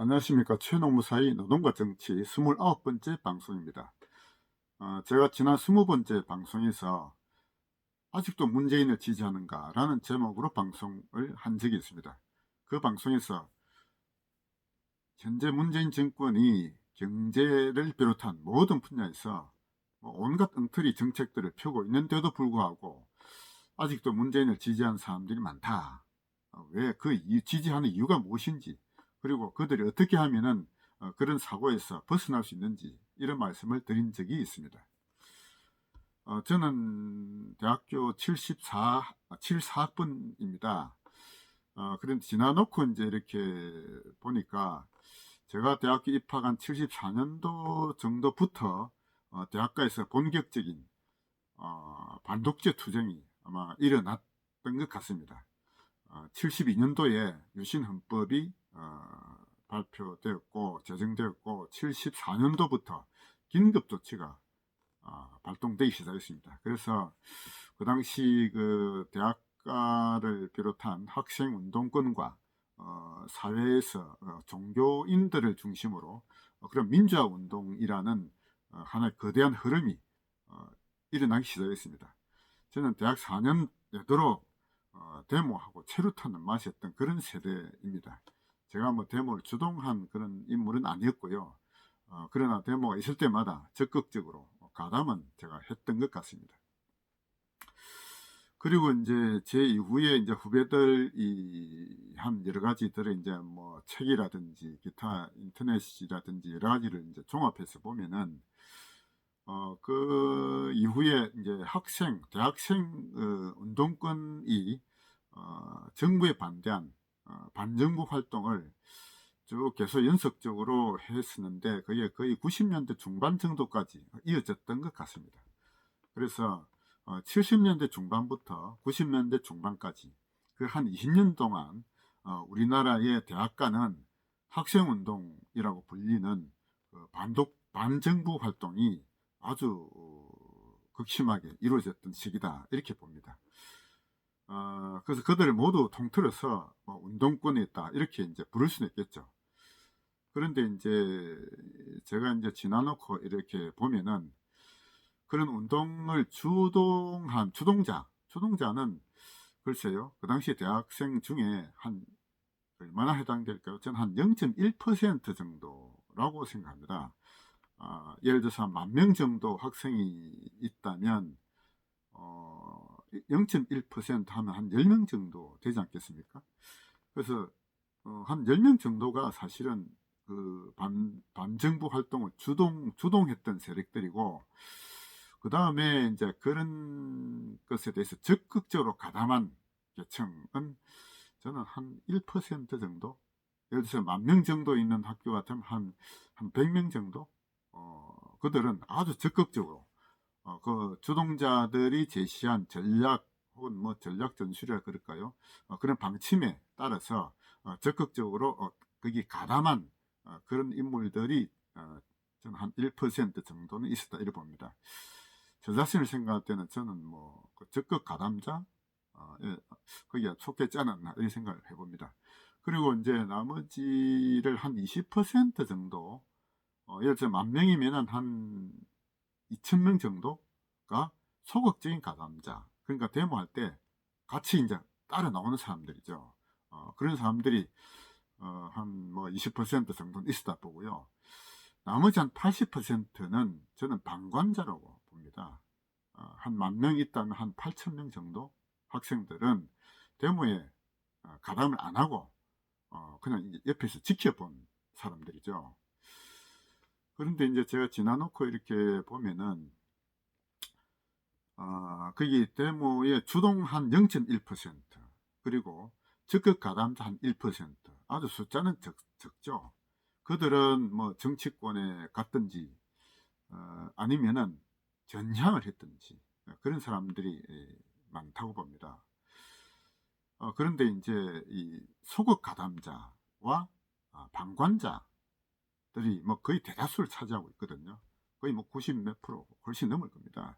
안녕하십니까. 최노무사의 노동과 정치 29번째 방송입니다. 어, 제가 지난 20번째 방송에서 아직도 문재인을 지지하는가 라는 제목으로 방송을 한 적이 있습니다. 그 방송에서 현재 문재인 정권이 경제를 비롯한 모든 분야에서 뭐 온갖 엉터리 정책들을 펴고 있는데도 불구하고 아직도 문재인을 지지하는 사람들이 많다. 왜 그 지지하는 이유가 무엇인지 그리고 그들이 어떻게 하면은 어, 그런 사고에서 벗어날 수 있는지 이런 말씀을 드린 적이 있습니다. 어, 저는 대학교 74, 74학번입니다. 어, 그런데 지나놓고 이제 이렇게 보니까 제가 대학교 입학한 74년도 정도부터 어, 대학가에서 본격적인 어, 반독재 투쟁이 아마 일어났던 것 같습니다. 72년도에 유신헌법이 어, 발표되었고 제정되었고 74년도부터 긴급 조치가 어, 발동되기 시작했습니다. 그래서 그 당시 그 대학가를 비롯한 학생 운동권과 어, 사회에서 어, 종교인들을 중심으로 어, 그런 민주화 운동이라는 어, 하나의 거대한 흐름이 어, 일어나기 시작했습니다. 저는 대학 4년 되도록 어, 데모하고 체류타는 맛이었던 그런 세대입니다. 제가 뭐 데모를 주동한 그런 인물은 아니었고요. 어, 그러나 데모가 있을 때마다 적극적으로 가담은 제가 했던 것 같습니다. 그리고 이제 제 이후에 이제 후배들이 한 여러 가지들을 이제 뭐 책이라든지 기타 인터넷이라든지 여러 가지를 이제 종합해서 보면은 어 그 이후에 이제 학생 대학생 어, 운동권이 어, 정부에 반대한 어, 반정부 활동을 쭉 계속 연속적으로 했었는데 그게 거의 90년대 중반 정도까지 이어졌던 것 같습니다. 그래서 70년대 어, 중반부터 90년대 중반까지 그 한 20년 동안 어, 우리나라의 대학가는 학생운동이라고 불리는 그 반독 반정부 활동이 아주 극심하게 이루어졌던 시기다 이렇게 봅니다. 어, 그래서 그들을 모두 통틀어서 뭐 운동권에 있다 이렇게 이제 부를 수는 있겠죠. 그런데 이제 제가 이제 지나놓고 이렇게 보면은 그런 운동을 주동한 주동자, 주동자는 글쎄요, 그 당시 대학생 중에 한 얼마나 해당될까요? 저는 한 0.1% 정도라고 생각합니다. 어, 예를 들어서 만명 정도 학생이 있다면 어, 0.1% 하면 한 10명 정도 되지 않겠습니까? 그래서 어, 한 10명 정도가 사실은 그 반, 반정부 활동을 주동, 주동했던 세력들이고, 그 다음에 이제 그런 것에 대해서 적극적으로 가담한 계층은 저는 한 1% 정도, 예를 들어서 만 명 정도 있는 학교 같으면 한, 한 100명 정도, 어, 그들은 아주 적극적으로 어, 그 주동자들이 제시한 전략 혹은 뭐 전략 전술이라 그럴까요? 어, 그런 방침에 따라서 어, 적극적으로 어, 거기 가담한 어, 그런 인물들이 어, 저는 한1% 정도는 있었다 이렇게 봅니다. 저 자신을 생각할 때는 저는 뭐 그 적극 가담자 어, 예, 거기에 속했지 않았나 이런 생각을 해봅니다. 그리고 이제 나머지를 한 20% 정도 어, 예를 들어 만 명이면 한 2,000명 정도 가 소극적인 가담자. 그러니까 데모할 때 같이 이제 따라 나오는 사람들이죠. 어, 그런 사람들이 어, 한 뭐 20% 정도는 있었다 보고요. 나머지 한 80%는 저는 방관자라고 봅니다. 어, 한만 명 있다면 한 8천 명 정도 학생들은 데모에 어, 가담을 안 하고 어, 그냥 옆에서 지켜본 사람들이죠. 그런데 이제 제가 지나놓고 이렇게 보면은 어, 거기 데모에 주동 한 0.1% 그리고 적극 가담자 한 1% 아주 숫자는 적, 적죠. 그들은 뭐 정치권에 갔든지 어, 아니면은 전향을 했든지 그런 사람들이 많다고 봅니다. 어, 그런데 이제 이 소극 가담자와 아, 방관자 들이 뭐 거의 대다수를 차지하고 있거든요. 거의 뭐 90 몇 프로 훨씬 넘을 겁니다.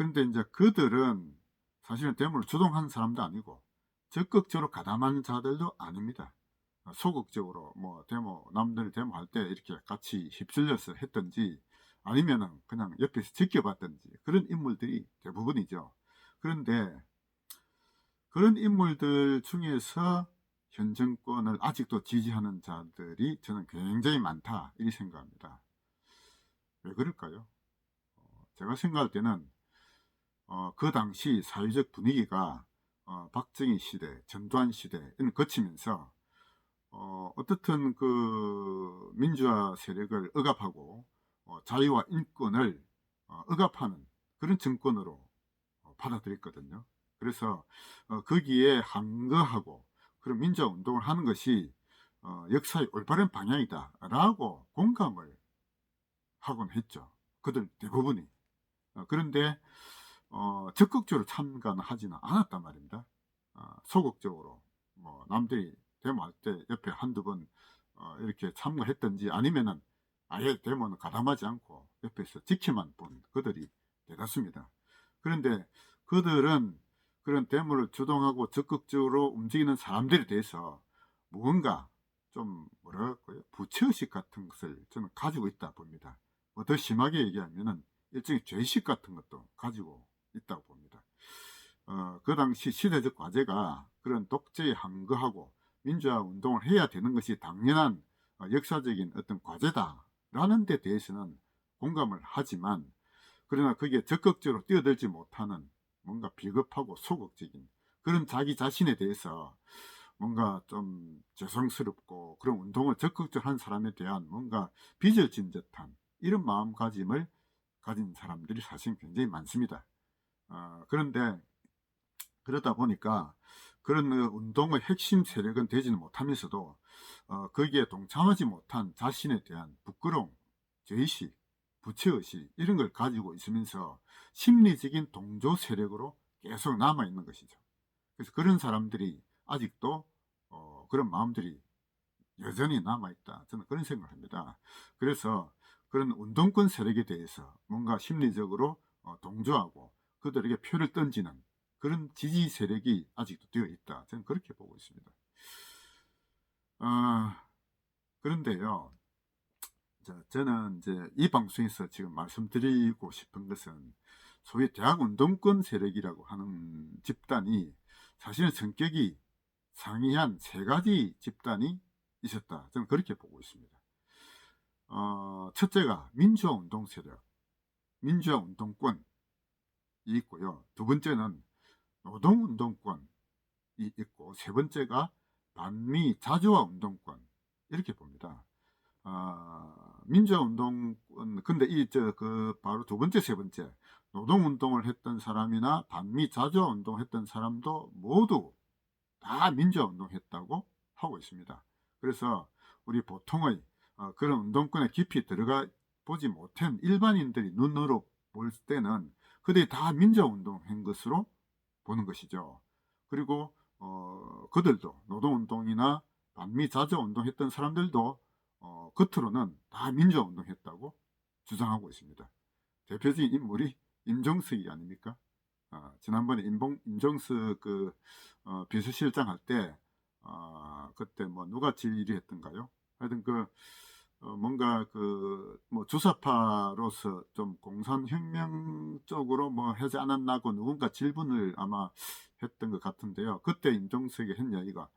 그런데 이제 그들은 사실은 데모를 주동한 사람도 아니고 적극적으로 가담한 자들도 아닙니다. 어, 소극적으로 뭐 데모 남들 데모할 때 이렇게 같이 휩쓸려서 했던지 아니면은 그냥 옆에서 지켜봤던지 그런 인물들이 대부분이죠. 그런데 그런 인물들 중에서 현 정권을 아직도 지지하는 자들이 저는 굉장히 많다 이렇게 생각합니다. 왜 그럴까요? 어, 제가 생각할 때는 어, 그 당시 사회적 분위기가 어, 박정희 시대, 전두환 시대를 거치면서 어, 어떻든 그 민주화 세력을 억압하고 어, 자유와 인권을 어, 억압하는 그런 정권으로 어, 받아들였거든요. 그래서 어, 거기에 항거하고 그런 민주화 운동을 하는 것이 어, 역사의 올바른 방향이다라고 공감을 하곤 했죠. 그들 대부분이. 어, 그런데 어, 적극적으로 참가는 하지는 않았단 말입니다. 어, 소극적으로 뭐 남들이 데모할 때 옆에 한두 번 어, 이렇게 참가했던지 아니면은 아예 데모는 가담하지 않고 옆에서 지켜만 본 그들이 대다수입니다. 그런데 그들은 그런 데모를 주동하고 적극적으로 움직이는 사람들에 대해서 무언가 좀 뭐랄까요 부채의식 같은 것을 저는 가지고 있다 봅니다. 뭐 더 심하게 얘기하면은 일종의 죄의식 같은 것도 가지고 있다고 봅니다. 어, 그 당시 시대적 과제가 그런 독재에 항거하고 민주화 운동을 해야 되는 것이 당연한 어, 역사적인 어떤 과제다라는 데 대해서는 공감을 하지만 그러나 거기에 적극적으로 뛰어들지 못하는 뭔가 비겁하고 소극적인 그런 자기 자신에 대해서 뭔가 좀 죄송스럽고 그런 운동을 적극적으로 한 사람에 대한 뭔가 빚을 진 듯한 이런 마음가짐을 가진 사람들이 사실 굉장히 많습니다. 어, 그런데 그러다 보니까 그런 어, 운동의 핵심 세력은 되지는 못하면서도 어, 거기에 동참하지 못한 자신에 대한 부끄러움, 죄의식, 부채의식 이런 걸 가지고 있으면서 심리적인 동조 세력으로 계속 남아 있는 것이죠. 그래서 그런 사람들이 아직도 어, 그런 마음들이 여전히 남아 있다. 저는 그런 생각을 합니다. 그래서 그런 운동권 세력에 대해서 뭔가 심리적으로 어, 동조하고 그들에게 표를 던지는 그런 지지 세력이 아직도 되어 있다. 저는 그렇게 보고 있습니다. 아, 그런데요, 자, 저는 이제 이 방송에서 지금 말씀드리고 싶은 것은 소위 대학 운동권 세력이라고 하는 집단이 사실은 성격이 상이한 세 가지 집단이 있었다. 저는 그렇게 보고 있습니다. 어, 첫째가 민주화 운동 세력, 민주화 운동권이 있고요. 두 번째는 노동 운동권이 있고 세 번째가 반미 자주화 운동권 이렇게 봅니다. 어, 민주화 운동권 근데 이 저 그 바로 두 번째 세 번째 노동 운동을 했던 사람이나 반미 자주화 운동 했던 사람도 모두 다 민주화 운동 했다고 하고 있습니다. 그래서 우리 보통의 어, 그런 운동권에 깊이 들어가 보지 못한 일반인들이 눈으로 볼 때는 그들이 다 민주화 운동 한 것으로 보는 것이죠. 그리고 어, 그들도 노동운동이나 반미 자주 운동 했던 사람들도 어, 겉으로는 다 민주화 운동 했다고 주장하고 있습니다. 대표적인 인물이 임종석이 아닙니까? 어, 지난번에 임봉, 임종석 그 어, 비서실장 할 때 어, 그때 뭐 누가 질의했던가요? 하여튼 그 어, 뭔가 그 뭐 주사파로서 좀 공산혁명 쪽으로 뭐 하지 않았나고 누군가 질문을 아마 했던 것 같은데요. 그때 임종석이 했 이야기가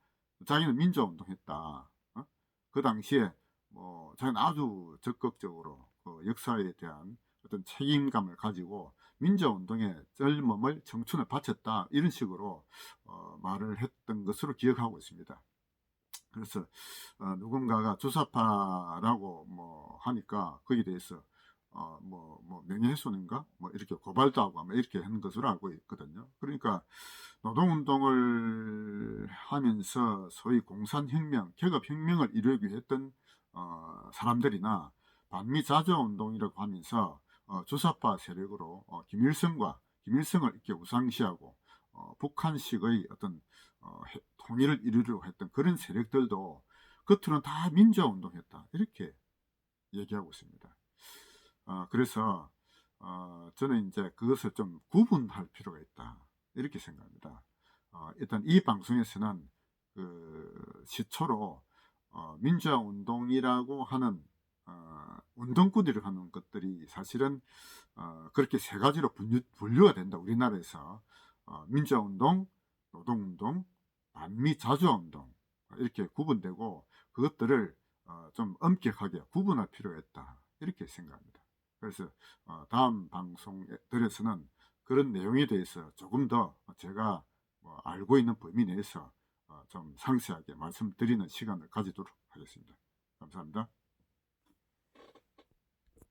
자기는 민주운동했다. 어? 그 당시에 뭐 자기는 아주 적극적으로 그 역사에 대한 어떤 책임감을 가지고 민주운동에 젊음을 청춘을 바쳤다 이런 식으로 어, 말을 했던 것으로 기억하고 있습니다. 그래서 어, 누군가가 주사파라고 뭐 하니까 거기에 대해서 어, 뭐, 뭐 명예훼손인가 뭐 이렇게 고발도 하고 아마 이렇게 하는 것으로 알고 있거든요. 그러니까 노동운동을 하면서 소위 공산혁명, 계급혁명을 이루기 했던 어, 사람들이나 반미자주운동이라고 하면서 어, 주사파 세력으로 어, 김일성과 김일성을 이렇게 우상시하고 어, 북한식의 어떤 어, 통일을 이루려고 했던 그런 세력들도 겉으로는 다 민주화 운동했다 이렇게 얘기하고 있습니다. 어, 그래서 어, 저는 이제 그것을 좀 구분할 필요가 있다 이렇게 생각합니다. 어, 일단 이 방송에서는 그 시초로 어, 민주화 운동이라고 하는 어, 운동꾼들이 하는 것들이 사실은 어, 그렇게 세 가지로 분류, 분류 가 된다. 우리나라에서 어, 민주화 운동, 노동 운동, 반미 자주화운동 이렇게 구분되고 그것들을 어, 좀 엄격하게 구분할 필요가 있다. 이렇게 생각합니다. 그래서 어, 다음 방송들에서는 그런 내용에 대해서 조금 더 제가 뭐 알고 있는 범위 내에서 어, 좀 상세하게 말씀드리는 시간을 가지도록 하겠습니다. 감사합니다.